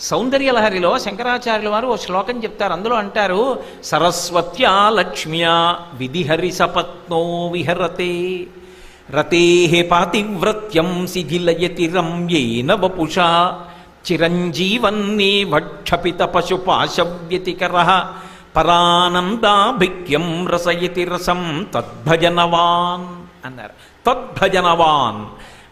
సౌందర్యలహరిలో శంకరాచార్యుల వారు ఓ శ్లోకం చెప్తారు. అందులో అంటారు సరస్వత్యా లక్ష్మ్యా విధిహరి సపత్నో విహరతే. రతే పాతివ్రత్యం శిథిలయతి రమ్యేన వపుషా. చిరంజీవన్నీ వక్షపిత పశుపాశవ్యతికర. పరానందాభిక్యం రసయతి రసం తద్భజనవాన్ అన్నారు. తద్భజనవాన్.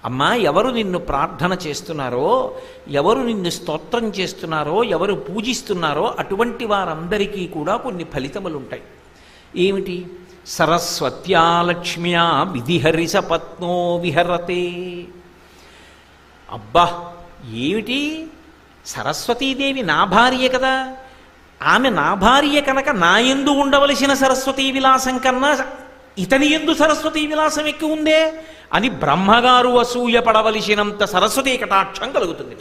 అమ్మా ఎవరు నిన్ను ప్రార్థన చేస్తున్నారో ఎవరు నిన్ను స్తోత్రం చేస్తున్నారో ఎవరు పూజిస్తున్నారో అటువంటి వారందరికీ కూడా కొన్ని ఫలితములు ఉంటాయి ఏమిటి? సరస్వత్యా లక్ష్మ్యా విధిహరి విహరతే. అబ్బా ఏమిటి? సరస్వతీదేవి నా భార్య కదా. ఆమె నా భార్య కనుక నా ఎందు ఉండవలసిన సరస్వతీ విలాసం కన్నా ఇతని ఎందు సరస్వతి విలాసం ఎక్కువ ఉందే అని బ్రహ్మగారు అసూయ పడవలసినంత సరస్వతి కటాక్షం కలుగుతుంది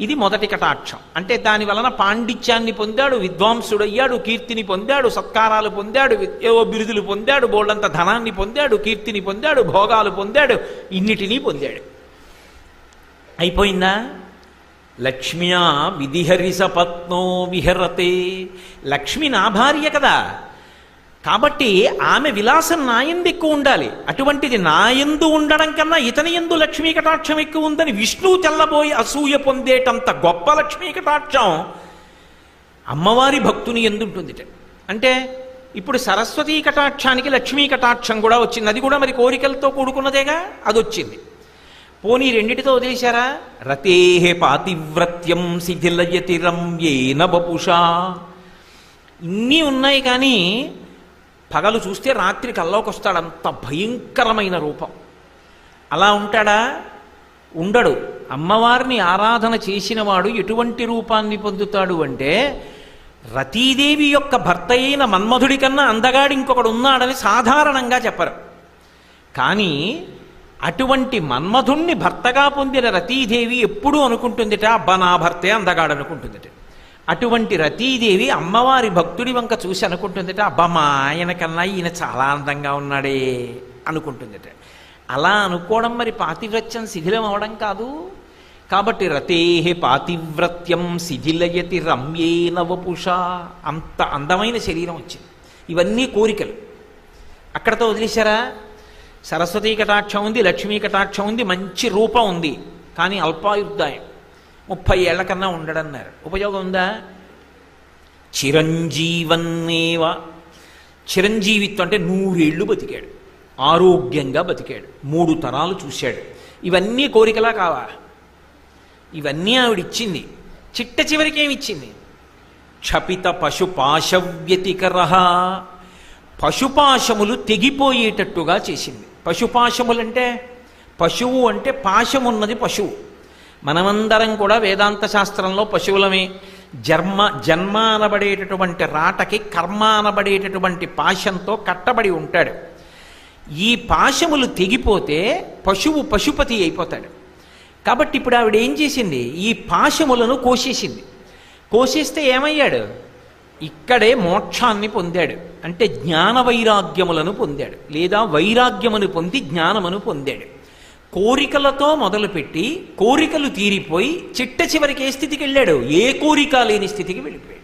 ఇది మొదటి కటాక్షం. అంటే దాని వలన పాండిత్యాన్ని పొందాడు విద్వాంసుడయ్యాడు కీర్తిని పొందాడు సత్కారాలు పొందాడు వి- ఏవో బిరుదులు పొందాడు బోళ్ళంత ధనాన్ని పొందాడు కీర్తిని పొందాడు భోగాలు పొందాడు ఇన్నిటినీ పొందాడు. అయిపోయిందా? లక్ష్మ్యా విధిహరి సపత్నో విహరతే. లక్ష్మి నా భార్య కదా. కాబట్టి ఆమె విలాసం నాయందు ఎక్కువ ఉండాలి. అటువంటిది నాయందు ఉండడం కన్నా ఇతని ఎందు లక్ష్మీ కటాక్షం ఎక్కువ ఉందని విష్ణువు తెల్లబోయి అసూయ పొందేటంత గొప్ప లక్ష్మీ కటాక్షం అమ్మవారి భక్తుని ఎందుంటుంది అంటే ఇప్పుడు సరస్వతీ కటాక్షానికి లక్ష్మీ కటాక్షం కూడా వచ్చింది. అది కూడా మరి కోరికలతో కూడుకున్నదేగా? అది వచ్చింది పోనీ రెండిటితో వదిలేశారా? రతేహే పాతివ్రత్యం శిథిలయతిరం ఏన బపుషా. ఇన్ని ఉన్నాయి కానీ పగలు చూస్తే రాత్రి కల్లోకి వస్తాడు అంత భయంకరమైన రూపం. అలా ఉంటాడా? ఉండడు. అమ్మవారిని ఆరాధన చేసినవాడు ఎటువంటి రూపాన్ని పొందుతాడు అంటే రతీదేవి యొక్క భర్త అయిన మన్మధుడి కన్నా అందగాడు ఇంకొకడు ఉన్నాడని సాధారణంగా చెప్పరు. కానీ అటువంటి మన్మధుణ్ణి భర్తగా పొందిన రతీదేవి ఎప్పుడూ అనుకుంటుందిట అబ్బా నా భర్తే అందగాడు అనుకుంటుందిట అటువంటి రతీదేవి అమ్మవారి భక్తుడి వంక చూసి అనుకుంటుందిట అబ్బమ్మా మా ఆయన కన్నా ఈయన చాలా అందంగా ఉన్నాడే అనుకుంటుందిట. అలా అనుకోవడం మరి పాతివ్రత్యం శిథిలం అవడం కాదు. కాబట్టి రతేహే పాతివ్రత్యం శిథిలయతి రమ్యేన వపుష అంత అందమైన శరీరం వచ్చింది. ఇవన్నీ కోరికలు. అక్కడతో వదిలేశారా? సరస్వతీ కటాక్షం ఉంది లక్ష్మీ కటాక్షం ఉంది మంచి రూపం ఉంది. కానీ అల్పాయుర్దాయం. ముప్పై ఏళ్ళ కన్నా ఉండడన్నారు. ఉపయోగం ఉందా? చిరంజీవన్నేవ? చిరంజీవిత్వం అంటే నూరేళ్ళు బతికాడు. ఆరోగ్యంగా బతికాడు. మూడు తరాలు చూశాడు. ఇవన్నీ కోరికలా కావా? ఇవన్నీ ఆవిడ ఇచ్చింది చిట్ట చివరికి ఏమిచ్చింది క్షపిత పశుపాశవ్యతికర పశుపాశములు తెగిపోయేటట్టుగా చేసింది. పశుపాశములంటే పశువు అంటే పాశమున్నది పశువు. మనమందరం కూడా వేదాంత శాస్త్రంలో పశువులమే. జన్మ జన్మ అనబడేటటువంటి రాటకి కర్మ అనబడేటటువంటి పాశంతో కట్టబడి ఉంటాడు. ఈ పాశములు తెగిపోతే పశువు పశుపతి అయిపోతాడు. కాబట్టి ఇప్పుడు ఆవిడ ఏం చేసింది? ఈ పాశములను కోసేసింది. కోసేస్తే ఏమయ్యాడు? ఇక్కడే మోక్షాన్ని పొందాడు. అంటే జ్ఞాన వైరాగ్యములను పొందాడు. లేదా వైరాగ్యమును పొంది జ్ఞానమును పొందాడు. కోరికలతో మొదలుపెట్టి కోరికలు తీరిపోయి చిట్ట చివరికి ఏ స్థితికి వెళ్ళాడు? ఏ కోరిక లేని స్థితికి వెళ్ళిపోయాడు.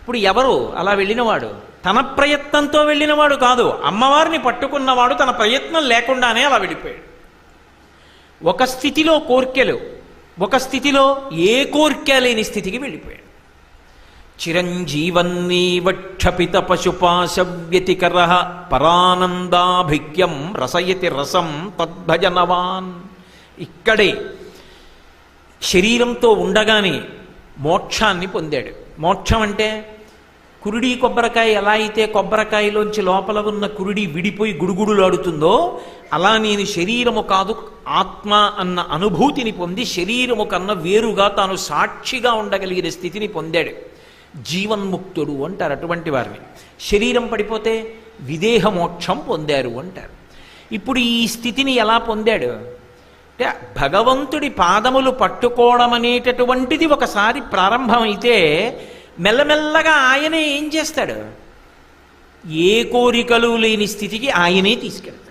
ఇప్పుడు ఎవరు అలా వెళ్ళినవాడు? తన ప్రయత్నంతో వెళ్ళినవాడు కాదు. అమ్మవారిని పట్టుకున్నవాడు తన ప్రయత్నం లేకుండానే అలా వెళ్ళిపోయాడు. ఒక స్థితిలో కోర్కెలు ఒక స్థితిలో ఏ కోర్కె లేని స్థితికి వెళ్ళిపోయాడు. చిరంజీవన్నీవక్షపిత పశుపాశవ్యతికర పరానందాభిజ్ఞం రసయతి రసం తద్భజనవాన్. ఇక్కడే శరీరంతో ఉండగానే మోక్షాన్ని పొందాడు. మోక్షం అంటే కురుడి కొబ్బరికాయ ఎలా అయితే కొబ్బరికాయలోంచి లోపల ఉన్న కురుడి విడిపోయి గుడుగుడులాడుతుందో అలా నేను శరీరము కాదు ఆత్మ అన్న అనుభూతిని పొంది శరీరము కన్నా వేరుగా తాను సాక్షిగా ఉండగలిగిన స్థితిని పొందాడు. జీవన్ముక్తుడు అంటారు అటువంటి వారిని. శరీరం పడిపోతే విదేహ మోక్షం పొందారు అంటారు. ఇప్పుడు ఈ స్థితిని ఎలా పొందాడు? అంటే భగవంతుడి పాదములు పట్టుకోవడం అనేటటువంటిది ఒకసారి ప్రారంభమైతే మెల్లమెల్లగా ఆయనే ఏం చేస్తాడు? ఏ కోరికలు లేని స్థితికి ఆయనే తీసుకెళ్తాడు.